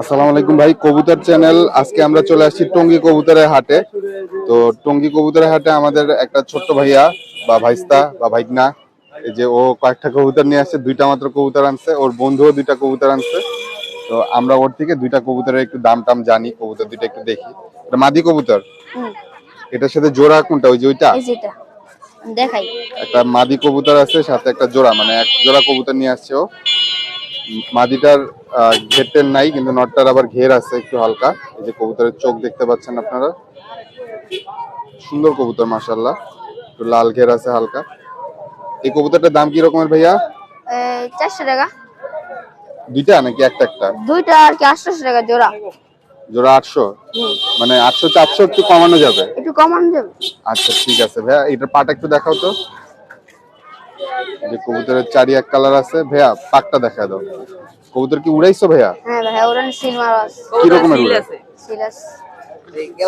আসসালামু আলাইকুম ভাই কবুতর চ্যানেল। আজকে আমরা চলে আসছি টঙ্গী কবুতরের হাটে। তো টঙ্গী কবুতরের হাটে আমাদের একটা ছোট্ট ভাইয়া বা ভাইস্তা বা ভাইগনা এই যে ও কয়েকটা কবুতর নিয়ে আসছে দুইটা মাত্র কবুতর আনছে ওর বন্ধুও দুইটা কবুতর আনছে। তো আমরা ওর থেকে দুইটা কবুতরের একটু দাম টাম জানি কবুতর দুইটা একটু দেখি। এটা মাদি কবুতর? এটার সাথে জোড়া কোনটা ওই যে ওইটা? দেখাই। একটা মাদি কবুতর আছে সাথে একটা জোড়া মানে এক জোড়া কবুতর নিয়ে আসছে ও। মাদিটার ঘেরটের নাই কিন্তু নটটার আবার ঘের আছে একটু হালকা। এই যে কবুতরের চোখ দেখতে পাচ্ছেন আপনারা। সুন্দর কবুতর মাশাল্লাহ একটু লাল ঘের আছে হালকা। এই কবুতরটার দাম কি রকমের ভাইয়া? চারশো টাকা। দুইটা নাকি একটা একটা? দুইটা আর কি আটশোশো টাকা জোড়া। জোড়া আটশো? মানে আটশো চারশো একটু কমানো যাবে? একটু কমানো যাবে। আচ্ছা ঠিক আছে। ভাইয়া এটার পাটা একটু দেখাও তো। যে কবুতরের চারি এক কালার আছে। ভাইয়া পাকটা দেখা দাও। কবুতর কি উড়াইছো ভাইয়া? হ্যাঁ ভাই ওরা সিল মারা কি রকমের সিল আছে।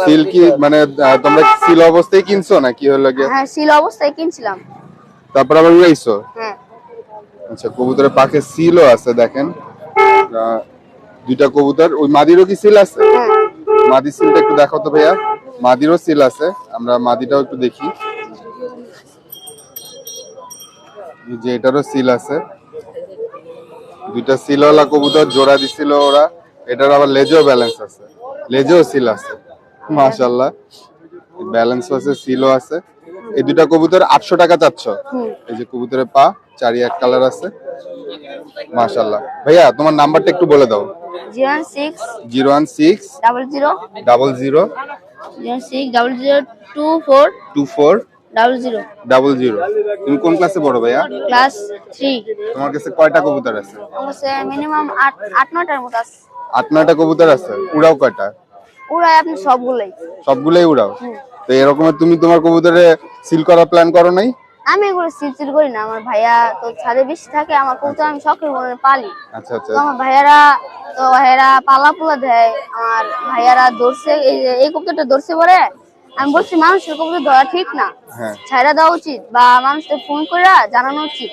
সিল কি মানে তোমরা সিল অবস্থায় কিনছো না কি হলো গিয়ে? হ্যাঁ সিল অবস্থায় কিনছিলাম। তারপর আবার উড়াইছো? হ্যাঁ। আচ্ছা কবুতরের পাখে সিলও আছে দেখেন। দুইটা কবুতর ওই মাদিরও কি সিল আছে? হ্যাঁ। মাদি সিলটা একটু দেখাও তো ভাইয়া। মাদিরও সিল আছে আমরা মাদিটাও একটু দেখি। যে এটারও সিল আছে। দুইটা সিলওয়ালা কবুতর জোড়া দিছিল ওরা। এটার আবার লেজেও ব্যালেন্স আছে। লেজেও সিল আছে। মাশাল্লাহ ব্যালেন্স আছে সিলও আছে। এই দুইটা কবুতর আটশো টাকা চাচ্ছ? এই যে কবুতরের পা চারি এক কালার আছে। মাশাল্লাহ ভাইয়া তোমার নাম্বারটা একটু বলে দাও। Zero one six zero one six double zero double zero zero six double zero two four two four double zero double zero তুমি কোন ক্লাসে পড়ো ভাইয়া? ক্লাস থ্রি তোমার কাছে কয়টা কবুতর আছে? আমার মিনিমাম আট আট নটার মতো আছে। আট নয়টা কবুতর আছে। উড়াও কয়টা? ওরাই আপনি সবগুলোই। সবগুলোই উড়াও? তো এরকমের তুমি তোমার কবুতরে সিল করার প্ল্যান করো নাই? আমি এগুলো সিলসিল করি না। আমার ভাইয়া তো ছাদে বেশি থাকে আমার কবুতর আমি শখের মনে পালি। আচ্ছা আচ্ছা। আমার ভাইয়ারা তো ভাইয়ারা পালা পোলা দেয়। আমার ভাইয়ারা ধরছে এই এই কবুতরটা ধরছে পরে আমি বলছি মানুষের কবুতর ধরা ঠিক না। হ্যাঁ। ছাইরা দেওয়া উচিত বা মানুষকে ফোন করে জানানো উচিত।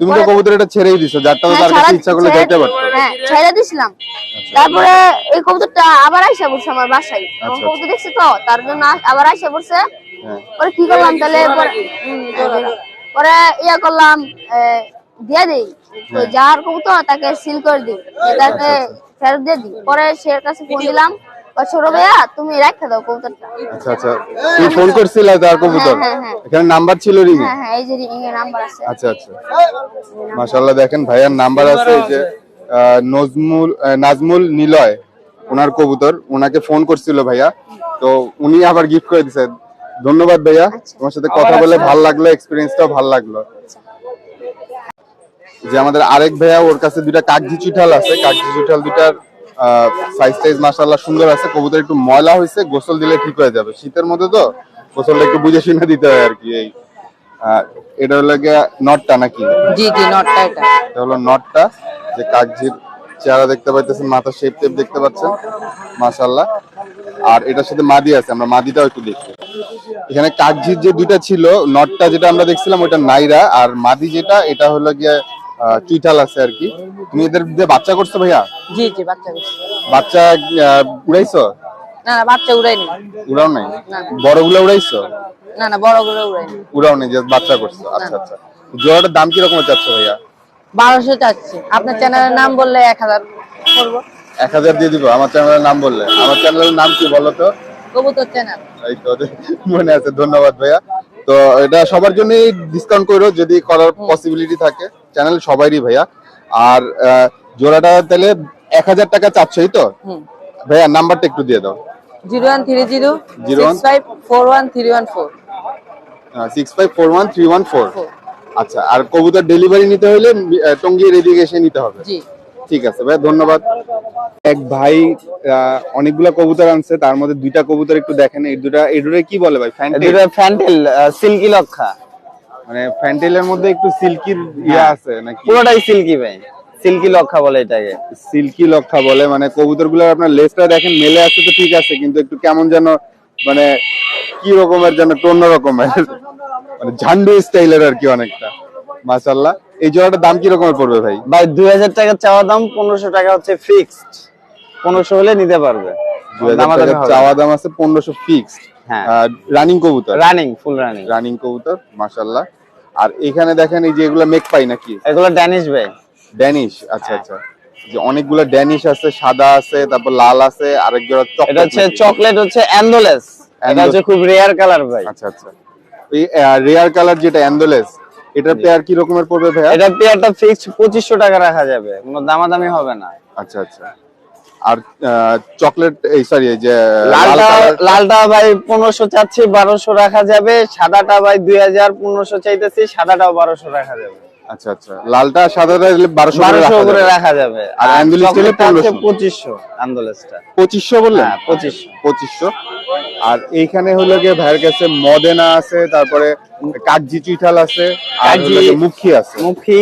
তুমি তো কবুতর এটা ছেড়েই দিছো যারটা হ্যাঁ, তার কাছে ইচ্ছা করলে ছেড়ে- যাইতে পারতো। হ্যাঁ ছাইরা দিছিলাম। তারপরে এই কবুতরটা আবার আইসা পড়ছে আমার বাসায়। আমার আচ্ছা, কবুতর দেখছি তো তার জন্য আবার আইসা পড়ছে। হ্যাঁ। পরে কি করলাম তাহলে? পরে- ইয়া করলাম দিয়ে দিই। তো। যার কবুতর তাকে সিল করে দিই। তাকে ফেরত দিয়ে দিই। পরে সে কাছে ফোন দিলাম। ছোট ভাইয়া তুমি রাখা দাও কবুতরটা। আচ্ছা আচ্ছা। তুমি ফোন করছিলে তার কবুতর? হ্যাঁ, হ্যাঁ। এখানে নাম্বার ছিল রিং হ্যাঁ হ্যাঁ এই যে রিং এর নাম্বার আছে। আচ্ছা আচ্ছা। মাশাল্লাহ দেখেন ভাইয়ার নাম্বার আছে এই যে নজমুল নাজমুল নিলয় ওনার কবুতর। ওনাকে ফোন করছিল ভাইয়া। তো উনি আবার গিফট করে দিছে। ধন্যবাদ ভাইয়া। তোমার সাথে কথা বলে ভালো লাগল এক্সপিরিয়েন্সটাও ভালো লাগল। যে আমাদের আরেক ভাইয়া ওর কাছে দুইটা কাগজি চুঠাল আছে। কাগজি চুঠাল দুইটার সাইজ টাইজ মাশাল্লাহ সুন্দর আছে কবুতর একটু ময়লা হয়েছে গোসল দিলে ঠিক হয়ে যাবে। শীতের মধ্যে তো গোসলটা একটু বুঝে শুনে দিতে হয় আর কি এই এটা হলো গিয়ে নটটা নাকি? জি জি নটটা এটা। এটা হলো নটটা যে কাগজির চেহারা দেখতে পাইতেছেন মাথার শেপ টেপ দেখতে পাচ্ছেন মাশাল্লাহ আর এটার সাথে মাদি আছে আমরা মাদিটাও একটু দেখি। এখানে কাগজির যে দুইটা ছিল নটটা যেটা আমরা দেখছিলাম ওটা নাইরা আর মাদি যেটা এটা হলো গিয়ে চুইঠাল আছে আর কি। তুমি এদের দিয়ে বাচ্চা করছ ভাইয়া? জি জি বাচ্চা করছে। বাচ্চা উড়াইছো? না না বাচ্চা উড়াইনি। উড়াও নাই। বড়গুলো উড়াইছো? না না বড় করে উড়াইনি। উড়াও নাই যে বাচ্চা করছ? আচ্ছা আচ্ছা। জোড়াটার দাম কীরকম চাচ্ছ ভাইয়া? বারোশো চাচ্ছি। আপনার চ্যানেলের নাম বললে এক হাজার করব। এক হাজার দিয়ে দিব আমার চ্যানেলের নাম বললে। আমার চ্যানেলের নাম কি বলো তো? কবুতর চ্যানেল। এই তো মনে আছে ধন্যবাদ ভাইয়া। তো এটা সবার জন্যই ডিসকাউন্ট করো যদি করার পসিবিলিটি থাকে। চ্যানেল সবারই ভাইয়া। আর আহ, জোড়াটা তাহলে এক হাজার টাকা চাচ্ছই তো? ভাইয়া নাম্বারটা একটু দিয়ে দাও। Zero one three zero one- six five four one three one four six five four one three one four আচ্ছা আর কবুতর ডেলিভারি নিতে হলে টঙ্গীর এদিকে এসে নিতে হবে। ঠিক আছে ভাই ধন্যবাদ। এক ভাই আহ, অনেকগুলা কবুতর আনছে তার মধ্যে দুইটা কবুতর একটু দেখেন এই দুটা এই দুটা কি বলে ভাই ফ্যান্টেল? দুটো ফ্যান্টেল সিল্কি লক্ষা। মানে ফ্যান্টেলের মধ্যে একটু সিল্কির ইয়ে আছে নাকি? পুরোটাই সিল্কি ভাই। সিল্কি লক্ষা বলে এটাকে। সিল্কি লক্ষা বলে মানে কবুতরগুলোর আপনার লেজটা দেখেন মেলে আছে তো ঠিক আছে কিন্তু একটু কেমন যেন মানে কি রকমের যেন অন্য রকমের। মানে ঝান্ডু স্টাইলের আর কি অনেকটা। মাশাল্লাহ এই জোড়াটার দাম কি রকমের পড়বে ভাই? ভাই দুই হাজার টাকা চাওয়া দাম পনেরোশো টাকা হচ্ছে ফিক্সড পনেরোশো হলে নিতে পারবে। চাওয়া দাম আছে পনেরোশো ফিক্সড হ্যাঁ রানিং কবুতর? রানিং ফুল রানিং রানিং কবুতর মাশাল্লাহ আর এখানে দেখেন এই যে এগুলো মেক পাই নাকি? এগুলো ড্যানিশ ভাই। ড্যানিশ আচ্ছা হ্যাঁ। আচ্ছা। যে অনেকগুলো ড্যানিশ আছে সাদা আছে তারপর লাল আছে আরেক জোড়া এটা হচ্ছে চকলেট চকলেট হচ্ছে অ্যান্ডোলেস এটা হচ্ছে খুব রেয়ার কালার ভাই। আচ্ছা আচ্ছা। এই রেয়ার কালার যেটা অ্যান্ডোলেস এটার পেয়ার কি রকমের পড়বে ভাইয়া? এটা পেয়ারটা ফিক্সড পঁচিশশো টাকা রাখা যাবে। কোনো দামাদামি হবে না। আচ্ছা আচ্ছা। আর চকলেট এই সরি এই যে লালটা লালটা ভাই পনেরোশো চাচ্ছি বারোশো রাখা যাবে। সাদাটা ভাই দুই হাজার পনেরোশো চাইতেছি সাদাটাও বারোশো রাখা যাবে। আচ্ছা আচ্ছা। লালটা সাদাটা বারোশো বারোশো করে রাখা যাবে। আর অ্যান্ডোলেস হলে চকলেটটা হচ্ছে 1500 পঁচিশশো অ্যান্ডোলেসটা পঁচিশশো বললেন? হ্যাঁ পঁচিশশো। পঁচিশশো। আর এইখানে হলো গিয়ে ভাইয়ের কাছে মদেনা আছে তারপরে কাগজি চুইঠাল আছে আর মুখী আছে। মুখী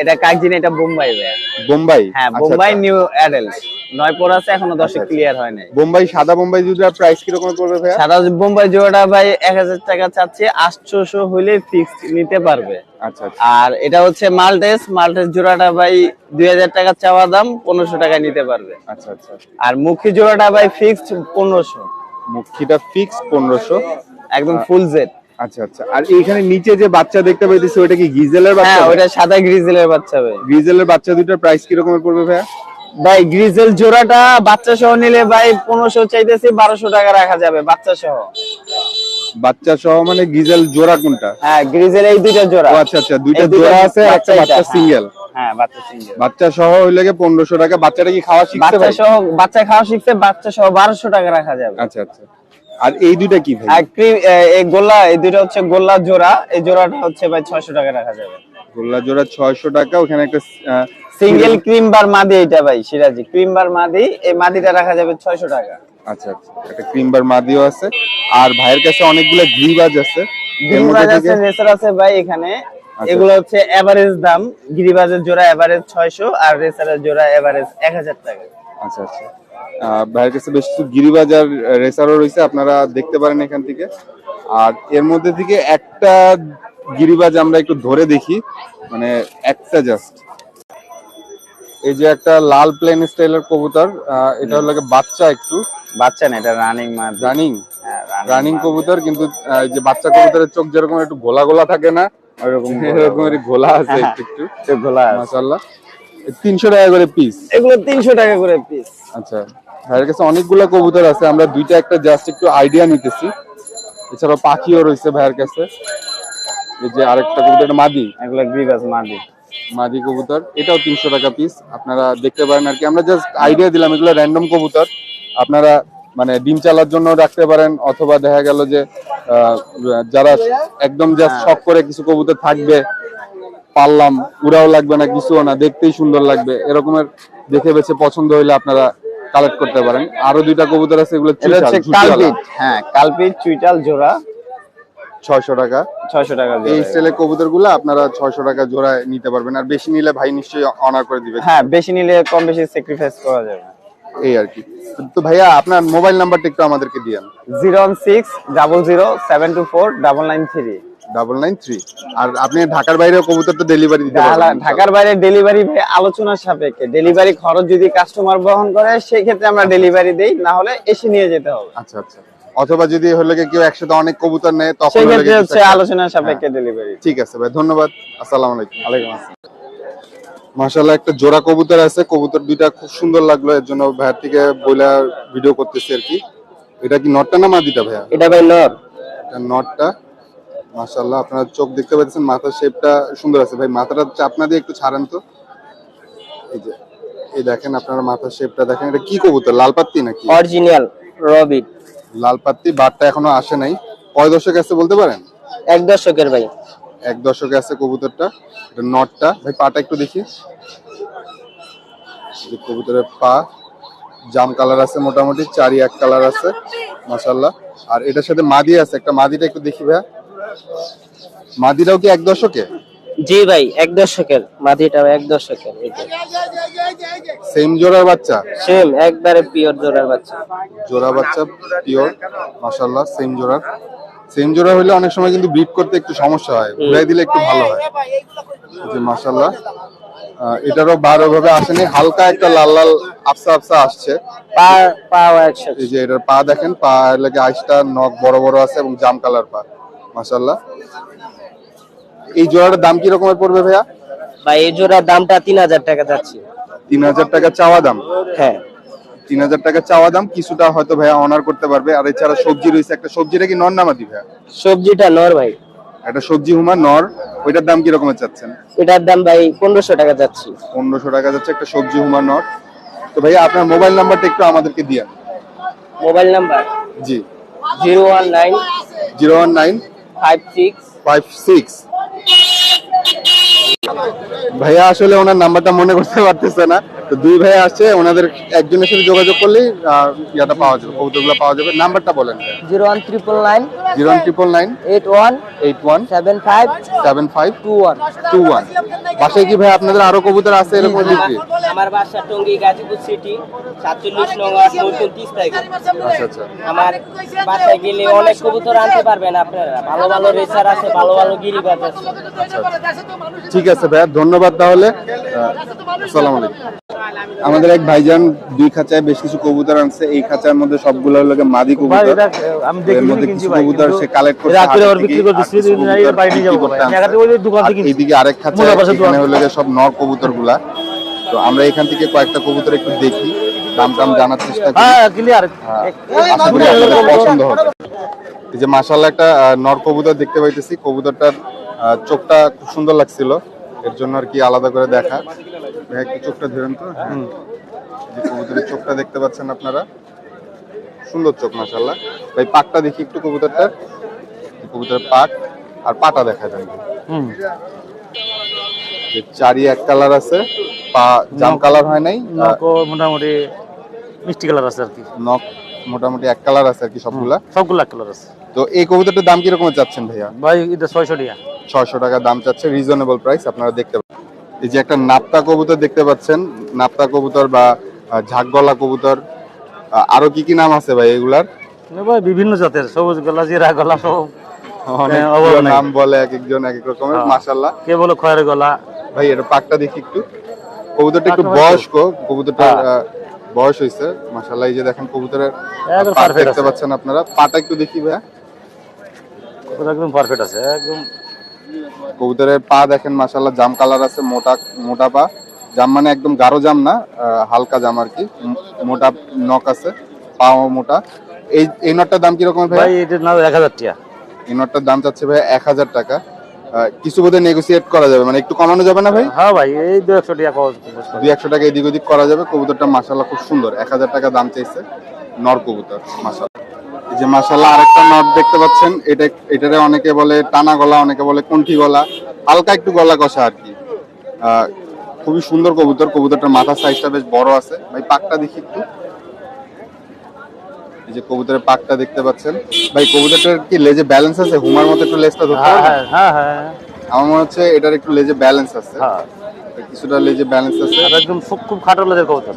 এটা কাকজিন এটা বোম্বাই ভাই। বোম্বাই? হ্যাঁ আচ্ছা, বোম্বাই আচ্ছা। নিউ অ্যাডাল্ট নয় পর আছে এখনও দশে আচ্ছা। ক্লিয়ার হয় নাই। বোম্বাই সাদা বোম্বাই জুতার প্রাইস কীরকম পড়বে ভাইয়া? সাদা বোম্বাই জোড়াটা ভাই এক হাজার টাকা চাচ্ছে আটশোশো হইলে ফিক্সড নিতে পারবে। আচ্ছা আচ্ছা। আর এটা হচ্ছে মাল্টেস মাল্টেস জোড়াটা ভাই দুই হাজার টাকা চাওয়া দাম পনেরোশো টাকা নিতে পারবে। আচ্ছা আচ্ছা আর মুখী জোড়াটা ভাই ফিক্সড পনেরোশো। মুখিটা ফিক্স পনেরোশো। একদম ফুল জেড আচ্ছা আচ্ছা। আর এইখানে নিচে যে বাচ্চা দেখতে পাইতেছি ওটা কি গিজেলের বাচ্চা হ্যাঁ ওটা সাদা গ্রিজেলের বাচ্চা ভাই। গ্রিজেলের বাচ্চা দুইটার প্রাইস কীরকম পড়বে ভাইয়া? ভাই গ্রিজেল জোড়াটা বাচ্চা সহ নিলে ভাই পনেরোশো চাইতেছি বারোশো টাকা রাখা যাবে বাচ্চা সহ বাচ্চা সহ মানে গিজেল জোড়া কোনটা? হ্যাঁ গ্রিজেল এই দুইটা জোড়া। আচ্ছা আচ্ছা দুইটা জোড়া আছে একটা বাচ্চা সিঙ্গেল হ্যাঁ বাচ্চা সিঙ্গেল বাচ্চা সহ হইলে গিয়ে পনেরোশো টাকা বাচ্চাটা কি খাওয়া শিখতে বাচ্চা সহ বাচ্চা খাওয়া শিখছে বাচ্চা সহ বারোশো টাকা রাখা যাবে। আচ্ছা আচ্ছা। আর এই দুইটা কি ভাই? এই গোল্লা এই দুইটা হচ্ছে গোল্লা জোড়া এই জোড়াটা হচ্ছে ভাই ছয়শো টাকা রাখা যাবে। গোল্লা জোড়া ছয়শো টাকা ওখানে একটা সিঙ্গেল ক্রিম বার মাদি এটা ভাই সিরাজি। ক্রিম বার মাদি এই মাদিটা রাখা যাবে ছয়শো টাকা। আচ্ছা আচ্ছা একটা ক্রিমবার মাদিও আছে। আর ভাইয়ের কাছে অনেকগুলো গ্রিবাজ আছে। গিরিবাজ আছে রেসার আছে ভাই এখানে। আচ্ছা। এগুলো হচ্ছে এভারেজ দাম গিরিবাজের জোড়া এভারেজ ছয়শো আর রেসারের জোড়া এভারেজ এক হাজার টাকা। আচ্ছা আচ্ছা। ভাইয়ের কাছে বেশ কিছু গিরিবাজার রেসারও রয়েছে আপনারা দেখতে পারেন এখান থেকে। আর এর মধ্যে থেকে একটা গিরিবাজ আমরা একটু ধরে দেখি মানে একটা জাস্ট এই যে একটা লাল প্লেন স্টাইলের কবুতর এটা হলো বাচ্চা একটু। বাচ্চা না এটা রানিং রানিং রানিং কবুতর কিন্তু এই যে বাচ্চা কবুতরের চোখ যেরকম একটু গোলা গোলা থাকে না ওইরকম এরকমেরই গোলা। আছে। একটু একটু। আছে। মাশাআল্লাহ। তিনশো টাকা করে পিস এগুলো তিনশো টাকা করে পিস আচ্ছা। ভাইয়ের কাছে অনেকগুলো কবুতর আছে আমরা দুইটা একটা জাস্ট একটু আইডিয়া নিতেছি। এছাড়াও পাখিও রয়েছে ভাইয়ের কাছে। এই যে আরেকটা কবুতর এটা মাদি। এগুলো গ্রিবাজ মাদি। মাদি কবুতর এটাও তিনশো টাকা পিস আপনারা দেখতে পারেন আর কি। আমরা জাস্ট আইডিয়া দিলাম এগুলো র্যান্ডম কবুতর। আপনারা মানে ডিম চালার জন্য রাখতে পারেন অথবা দেখা গেল যে আহ, যারা একদম জাস্ট শখ করে কিছু কবুতর থাকবে পারলাম উড়াও লাগবে না কিছুও না দেখতেই সুন্দর লাগবে। এরকমের দেখে বেছে পছন্দ হইলে আপনারা কালেক্ট করতে পারেন। আরও দুইটা কবুতর আছে এগুলো কালপিট। হ্যাঁ কালপিট চুইটাল জোড়া। ছয়শো টাকা। ছয়শো টাকা এই স্টাইলের কবুতরগুলো আপনারা ছয়শো টাকা জোড়ায় নিতে পারবেন। আর বেশি নিলে ভাই নিশ্চয়ই অনার করে দিবে। হ্যাঁ বেশি নিলে কম বেশি স্যাক্রিফাইস করা যাবে। এই আর কি। তো- তো ভাইয়া আপনার মোবাইল নাম্বারটা একটু আমাদেরকে দিয়েন। Zero one six double zero seven two four double nine three. Double nine three আর আপনি ঢাকার বাইরে কবুতর তো ডেলিভারি দিতে পারবেন। ঢাকার বাইরে ডেলিভারি আলোচনার সাপেক্ষে। ডেলিভারি খরচ যদি কাস্টমার বহন করে সেই ক্ষেত্রে আমরা ডেলিভারি দেই না হলে এসে নিয়ে যেতে হবে। আচ্ছা আচ্ছা। অথবা যদি হলে কেউ একসাথে অনেক কবুতর নেয় তখন সেই ক্ষেত্রে হচ্ছে আলোচনার সাপেক্ষে ডেলিভারি ঠিক আছে ভাই ধন্যবাদ। আসসালামু আলাইকুম। ওয়ালাইকুম আসসালাম। মাশাআল্লাহ একটা জোড়া কবুতর আছে। কবুতর দুইটা খুব সুন্দর লাগল। এর জন্য ভাইয়ার থেকে বইলা ভিডিও করতেছি আর কি। এটা কি নটটা না মাদিটা ভাইয়া? এটা ভাই নর এটা নটটা। মাশাআল্লাহ আপনার চোখ দেখতে পাচ্ছেন মাথার শেপটা সুন্দর আছে। ভাই মাথাটা চাপনা দিয়ে একটু ছাড়েন তো। এই যে এই দেখেন আপনারা মাথার শেপটা দেখেন। এটা কি কবুতর লাল পাত্তি নাকি? অরিজিনাল রবিট লাল পাত্তি বারটা এখনও আসে নাই। কয় দশক আছে বলতে পারেন? এক দশকের ভাই। এক দশকে আছে কবুতরটা এটা নটটা। ভাই পাটা একটু দেখি। কবুতরের পা জাম কালার আছে মোটামুটি চারি এক কালার আছে মাশাল্লাহ আর এটার সাথে মাদি আছে একটা মাদিটা একটু দেখি ভাইয়া। মাদিটাও কি এক দশকে জি ভাই এক দশকের। মাটিটা এক দশকের সেম জোড়ার বাচ্চা? সেম একবারে পিওর জোড়ার বাচ্চা। জোড়া বাচ্চা পিওর মাশাল্লাহ সেম জোড়ার। সেম জোড়া হলে অনেক সময় কিন্তু ব্রিড করতে একটু সমস্যা হয় ঘুরাই দিলে একটু ভালো হয়। এই যে মাশাল্লাহ আহ, এটারও বারো ভাবে আসেনি হালকা একটা লাল লাল আফসা আফসা আসছে। পা পা এই যে এটার পা দেখেন পা লাগে আইসটা নখ বড় বড় আছে এবং জাম কালার পা। মাশাল্লাহ এই জোড়াটার দাম কি রকমের পড়বে ভাইয়া? ভাই এই জোড়ার দামটা তিন হাজার টাকা যাচ্ছে। তিন হাজার টাকা চাওয়া দাম? হ্যাঁ। তিন হাজার টাকা চাওয়া দাম কিছুটা হয়তো ভাইয়া অনার করতে পারবে। আর এছাড়া সবজি রয়েছে একটা সবজিটা কি নর নামাদি ভাইয়া? সবজিটা নর ভাই। একটা সবজি হুমা নর ওইটার দাম কি রকমের চাচ্ছেন? এটার দাম ভাই পনেরোশো টাকা যাচ্ছে। পনেরোশো টাকা যাচ্ছে একটা সবজি হুমা নর। তো ভাইয়া আপনার মোবাইল নাম্বারটা একটু আমাদেরকে দিয়ে মোবাইল নাম্বার? জি। Zero one nine zero one nine five six five six ভাইয়া আসলে ওনার নাম্বারটা মনে করতে পারতেছে না। তো দুই ভাইয়া আসছে ওনাদের একজনের সাথে যোগাযোগ করলেই ইয়াটা পাওয়া যাবে কবুতরগুলো পাওয়া যাবে। নাম্বারটা বলেন। Zero one triple nine zero one triple nine eight one eight one seven five seven five two one. Two one. বাসায় কি ভাই আপনাদের আরও কবুতর আছে এরকম বিক্রি? আমার বাসা টঙ্গী গাজীপুর সিটি সাতচল্লিশ নং আট নতুন তিরিশ তারিখ। আচ্ছা আচ্ছা। আমার বাসায় গেলে অনেক কবুতর আনতে পারবেন আপনারা। ভালো ভালো রেসার আছে ভালো ভালো গিরিবাজ আছে। ঠিক আছে ভাইয়া ধন্যবাদ তাহলে। আসসালামু আলাইকুম। আমাদের এক ভাইজান দুই খাঁচায় বেশ কিছু কবুতর আনছে এই খাঁচার মধ্যে সবগুলো লোকে মাদি কবুতর। এর মধ্যে কিছু কবুতর সে কালেক্ট করছে আবার বিক্রি নিয়ে বিক্রি যাব ওই দোকান থেকে এইদিকে আরেক পাশে এখানে হলো সব নর কবুতরগুলা তো আমরা এখান থেকে কয়েকটা কবুতর একটু দেখি দাম টাম জানার চেষ্টা করি। হ্যাঁ ক্লিয়ার হ্যাঁ, আশা করি আপনাদের পছন্দ হবে। এই যে মাশাআল্লাহ একটা নর কবুতর দেখতে পাইতেছি। কবুতরটার চোখটা খুব সুন্দর লাগছিল। এর জন্য আর কি আলাদা করে দেখা। ভাই, একটু চোখটা ধরেন তো। হ্যাঁ। যে কবুতরের চোখটা দেখতে পাচ্ছেন আপনারা। সুন্দর চোখ মাশাআল্লাহ। ভাই পাকটা দেখি একটু কবুতরটার। এই কবুতরের পাক আর পাটা দেখা যায়। যে চারি এক কালার আছে পা জাম কালার হয় নাই মোটামুটি মিষ্টি কালার আছে আর কি। নখ মোটামুটি এক কালার আছে আর কি সবগুলা। সবগুলা এক কালার আছে। তো এই কবুতরটার দাম কীরকম চাচ্ছেন ভাইয়া? ভাই এটা ছয়শো টাকা। ছয়শো টাকা দাম চাচ্ছে রিজনেবল প্রাইস আপনারা দেখতে পাচ্ছেন। এই যে একটা নাপ্তা কবুতর দেখতে পাচ্ছেন নাপ্তা কবুতর বা ঝাঁকগলা কবুতর আরও কি কি নাম আছে ভাই এগুলার? ভাই বিভিন্ন জাতের সবুজ গলা জিরা গলা সব। অভাব নাই। নাম বলে এক একজন এক এক রকমের হ্যাঁ। মাশাল্লাহ কে বলে খয়ের গলা? ভাই এটা পাকটা দেখি একটু। কবুতরটা একটু বয়স্ক কবুতরটার আহ, বয়স হয়েছে মাশাল্লাহ এই যে দেখেন কবুতরের দেখতে পাচ্ছেন আপনারা। পাটা একটু দেখি ভাইয়া। একদম পারফেক্ট আছে একদম কবুতরের পা দেখেন মাশাল্লাহ জাম কালার আছে মোটা মোটা পা। জাম মানে একদম গাঢ় জাম না হালকা জাম আর কি। মোটা নখ আছে পাও মোটা। এই এই নটটার দাম কীরকম ভাই ভাই এটা না এক হাজার টাকা এই নটটার দাম চাচ্ছে ভাই এক হাজার টাকা। কিছু বোধহয় নেগোসিয়েট করা যাবে মানে একটু কমানো যাবে না ভাই? হ্যাঁ ভাই এই দু একশো টাকা। দুই একশো টাকা এদিক ওদিক করা যাবে। কবুতরটা মাশাল্লাহ খুব সুন্দর এক হাজার টাকা দাম চাইছে নর কবুতর মাশাল্লাহ এই যে মাশাল্লাহ আরেকটা নট দেখতে পাচ্ছেন এটা এটারে অনেকে বলে টানা গলা অনেকে বলে কণ্ঠি গলা হালকা একটু গলা কষা আর কি। খুবই সুন্দর কবুতর কবুতরটার মাথার সাইজটা বেশ বড় আছে। ভাই পাকটা দেখি একটু। এই যে কবুতরের পাকটা দেখতে পাচ্ছেন। ভাই কবুতরটার কি লেজে ব্যালেন্স আছে? হুমার মতো একটু লেজটা ধরতে হ্যাঁ হ্যাঁ হ্যাঁ হ্যাঁ। আমার মনে হচ্ছে এটার একটু লেজে ব্যালেন্স আছে। হ্যাঁ। কিছুটা লেজে ব্যালেন্স আছে। একদম খুব- খুব খাটো লেজের কবুতর।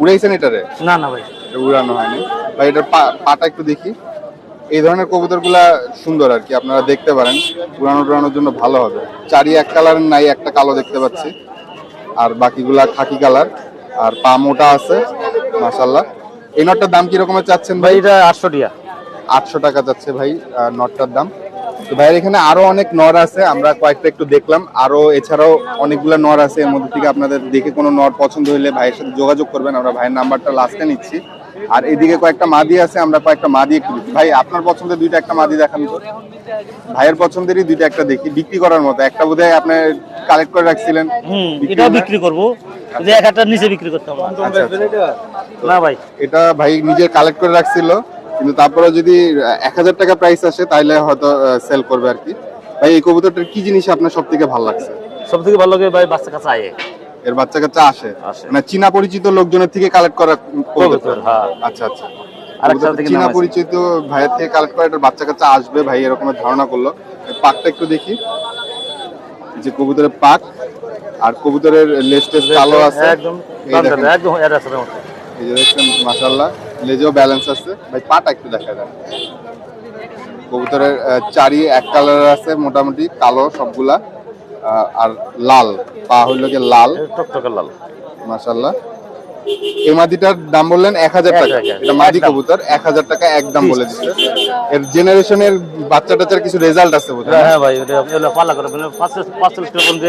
উড়াইছেন এটারে? না না ভাই। এটা উড়ানো হয়নি। ভাই এটার পাটা একটু দেখি। এই ধরনের কবুতরগুলা সুন্দর আর কি আপনারা দেখতে পারেন। উড়ানো টুড়ানোর জন্য ভালো হবে। চারি এক কালারের নাই একটা কালো দেখতে পাচ্ছি। আর বাকিগুলা খাকি কালার। আর পা মোটা আছে মাসাল্লাহ এই নটটার দাম কি রকমের চাচ্ছেন ভাই? এটা আটশো টাকা আটশো টাকা যাচ্ছে ভাই নটটার দাম। তো ভাইয়ের এখানে আরও অনেক নর আছে আমরা কয়েকটা একটু দেখলাম। আরও এছাড়াও অনেকগুলা নর আছে এর মধ্যে থেকে আপনাদের দেখে কোনো নর পছন্দ হলে ভাইয়ের সাথে যোগাযোগ করবেন। আমরা ভাইয়ের নাম্বারটা লাস্টে নিচ্ছি। আর এদিকে কয়েকটা মাদি আছে আমরা কয়েকটা মাদি একটু ভাই আপনার পছন্দের দুইটা একটা মাদি দেখান তো। ভাইয়ের পছন্দেরই দুইটা একটা দেখি বিক্রি করার মতো। একটা বোধহয় আপনি কালেক্ট করে রাখছিলেন। বিক্রি এটাও বিক্রি করব। যে এক হাজার নিচে বিক্রি করতে হবে আচ্ছা, আচ্ছা। না ভাই। এটা ভাই নিজে কালেক্ট করে রাখছিল কিন্তু তারপরে যদি এক হাজার টাকা প্রাইস আসে তাহলে হয়তো সেল করবে আর কি। ভাই এই কবুতরটার কি জিনিস আপনার সব থেকে ভালো লাগছে? সব থেকে ভালো লাগে ভাই বাচ্চা কাছে আয়ে। এর বাচ্চা কাচ্চা আসে। মানে চীনা পরিচিত লোকজনের থেকে কালেক্ট করা হ্যাঁ। আচ্ছা আচ্ছা। চীনা পরিচিত ভাইয়ের থেকে কালেক্ট করা বাচ্চা কাচ্চা আসবে ভাই এরকমের ধারণা করল। পাকটা একটু দেখি। যে কবুতরের পাক আর কবুতরের লেজ টেজ কালো আছে। একদম দেখেন। একদম এর আছে এই যে দেখছেন মাশাল্লাহ লেজেও ব্যালেন্স আছে। ভাই পাটা একটু দেখা যায় কবুতরের চারি এক কালার আছে মোটামুটি কালো সবগুলা। আর লাল পা হইল গিয়ে লাল? টকটকে লাল। মাশাল্লাহ এই মাদিটার দাম বললেন এক হাজার টাকা। এটা মাদি কবুতর এক হাজার টাকা একদম বলে দিচ্ছে। এর জেনারেশনের বাচ্চা টাচ্চার কিছু রেজাল্ট আছে বোধ হ্যাঁ ভাই পাল্লা করে মানে পাঁচচল্লিশ কিলো পর্যন্ত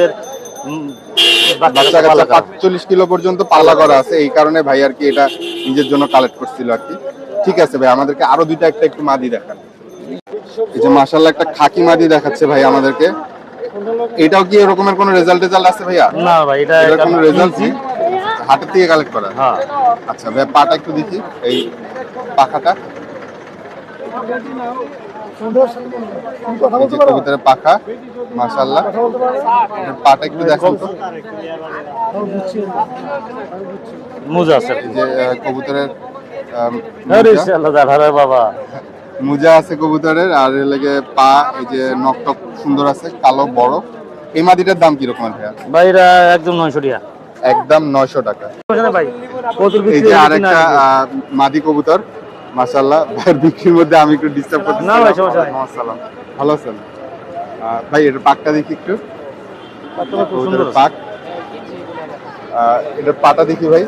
বাচ্চা কাচ্চা পাল্লা করা। পাঁচচল্লিশ কিলো পর্যন্ত পাল্লা করা আছে। এই কারণে ভাই আর কি এটা নিজের জন্য কালেক্ট করছিল আর কি। ঠিক আছে ভাই আমাদেরকে আরও দুইটা একটা একটু মাদি দেখান। এই যে মাশাল্লাহ একটা খাকি মাদি দেখাচ্ছে ভাই আমাদেরকে। এটাও কি এরকমের কোনো রেজাল্ট টেজাল্ট আছে ভাইয়া? না ভাই এটা কোনো রেজাল্ট নেই হাটের থেকে কালেক্ট করা? হ্যাঁ। আচ্ছা ভাই পাটা একটু দেখি এই পাখাটা। পাখা মাশাল্লাহ পাটা একটু দেখেন তো। মোজা আছে। যে কবুতরের বাবা। মোজা আছে কবুতরের আর লেগে পা এই যে নকটক সুন্দর আছে কালো বড়। এই মাদিটার দাম কীরকম ভাইয়া? ভাই এটা একদম নয়শো টাকা। একদম নয়শো টাকা। ভাই? এই যে আরেকটা মাদি কবুতর মাশাল্লাহ ভাইয়ের বিক্রির মধ্যে আমি একটু ডিস্টার্ব করতে না ভাই, সমস্যা নাই। আসসালাম ভালো আছেন? ভাই এর পাকটা দেখি একটু। খুব সুন্দর। পাক। এটার পাটা দেখি ভাই।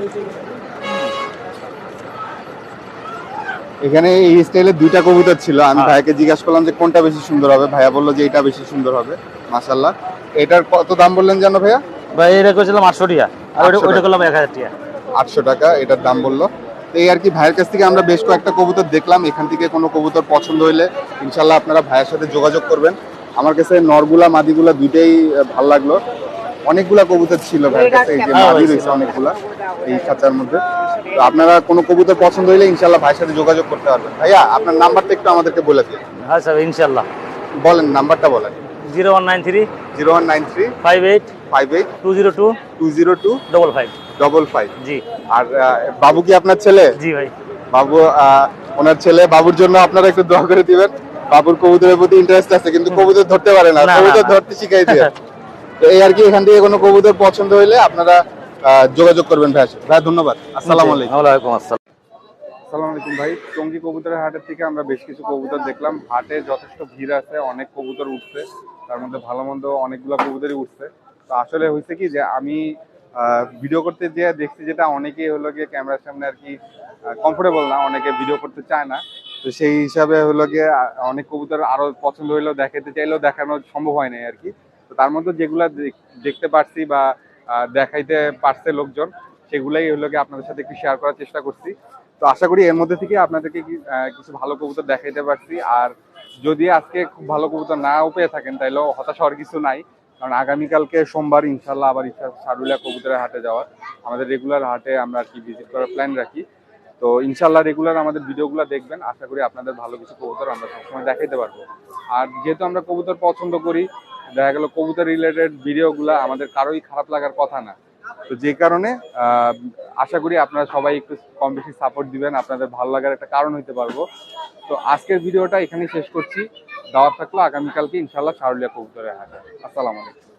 এখানে এই স্টাইলে দুইটা কবুতর ছিল। আমি ভাইকে ভাইয়াকে জিজ্ঞাসা করলাম যে কোনটা বেশি সুন্দর হবে? ভাইয়া বলল যে এটা বেশি সুন্দর হবে মাশাল্লাহ এটার কত দাম বললেন জানো ভাইয়া? ভাই এটা করেছিলাম আটশো টাকা। আর ওইটা 800 করলাম এক হাজার টাকা। আটশো টাকা এটার দাম বলল। তো এই আর কি ভাইয়ের কাছ থেকে আমরা বেশ কয়েকটা কবুতর দেখলাম। এখান থেকে কোনো কবুতর পছন্দ হইলে ইনশাল্লাহ আপনারা ভাইয়ের সাথে যোগাযোগ করবেন। আমার কাছে নরগুলা মাদিগুলা দুইটাই ভালো লাগল। অনেকগুলা কবুতর ছিল ভাইয়ের কাছে। এই যে হ্যাঁ, মাদি রয়েছে অনেকগুলা এই খাঁচার মধ্যে। তো আপনারা কোনো কবুতর পছন্দ হইলে ইনশাল্লাহ ভাইয়ের সাথে যোগাযোগ করতে পারবেন। ভাইয়া আপনার নাম্বারটা একটু আমাদেরকে বলে দিন। আচ্ছা ইনশাল্লাহ বলেন নাম্বারটা বলেন। Zero one nine three. Zero one nine three. Five eight. Five eight. Two zero two. Two zero two. Double five. Double five. জি। আর বাবু কি আপনার ছেলে? জি ভাই। বাবু ওনার ছেলে বাবুর জন্য আপনারা একটু দোয়া করে দিবেন। বাবুর কবুতরের প্রতি ইন্টারেস্ট আছে কিন্তু কবুতর ধরতে পারে না। কবুতর। ধরতে শিখাই দিয়ে। এই আর কি এখান থেকে কোনো কবুতর পছন্দ হইলে আপনারা যোগাযোগ করবেন ভাই ভাই ধন্যবাদ। আসসালামু আলাইকুম। ওয়ালাইকুম আসসালাম। আসসালামু আলাইকুম ভাই। টঙ্গী কবুতরের হাটের থেকে আমরা বেশ কিছু কবুতর দেখলাম। হাটে যথেষ্ট ভিড় আছে অনেক কবুতর উঠছে। তার মধ্যে ভালো মন্দ অনেকগুলো কবুতরই উঠছে। তো আসলে হয়েছে কি যে আমি ভিডিও করতে যে দেখছি যেটা অনেকেই হলো গিয়ে ক্যামেরার সামনে আর কি কমফোর্টেবল না অনেকে ভিডিও করতে চায় না। তো সেই হিসাবে হলো গিয়ে অনেক কবুতর আরও পছন্দ হইলেও দেখাতে চাইলেও দেখানো সম্ভব হয় নাই আর কি। তো তার মধ্যে যেগুলা দেখ- দেখতে পারছি বা দেখাইতে পারছে লোকজন, সেগুলাই হলো গিয়ে আপনাদের সাথে একটু শেয়ার করার চেষ্টা করছি। তো আশা করি এর মধ্যে থেকে আপনাদেরকে কি- কিছু ভালো কবুতর দেখাইতে পারছি। আর যদি আজকে খুব ভালো কবুতর নাও পেয়ে থাকেন, তাইলেও হতাশ হওয়ার কিছু নাই। কারণ আগামীকালকে সোমবার ইনশাল্লাহ আবার ইচ্ছা সারুলিয়া কবুতরের হাটে যাওয়ার। আমাদের রেগুলার হাটে আমরা আর কি ভিজিট করার প্ল্যান রাখি। তো ইনশাল্লাহ রেগুলার আমাদের ভিডিওগুলো দেখবেন। আশা করি আপনাদের ভালো কিছু কবুতর আমরা সবসময় দেখাইতে পারব। আর যেহেতু আমরা কবুতর পছন্দ করি দেখা গেল কবুতর রিলেটেড ভিডিওগুলো আমাদের কারোই খারাপ লাগার কথা না। তো যে কারণে আশা করি আপনারা সবাই একটু কম বেশি সাপোর্ট দিবেন, আপনাদের ভালো লাগার একটা কারণ হইতে পারব। তো আজকের ভিডিওটা এখানেই শেষ করছি। দাওয়াত থাকল আগামীকালকে ইনশাল্লাহ সারুলিয়া কবুতরের হাটে। আসসালামু আলাইকুম।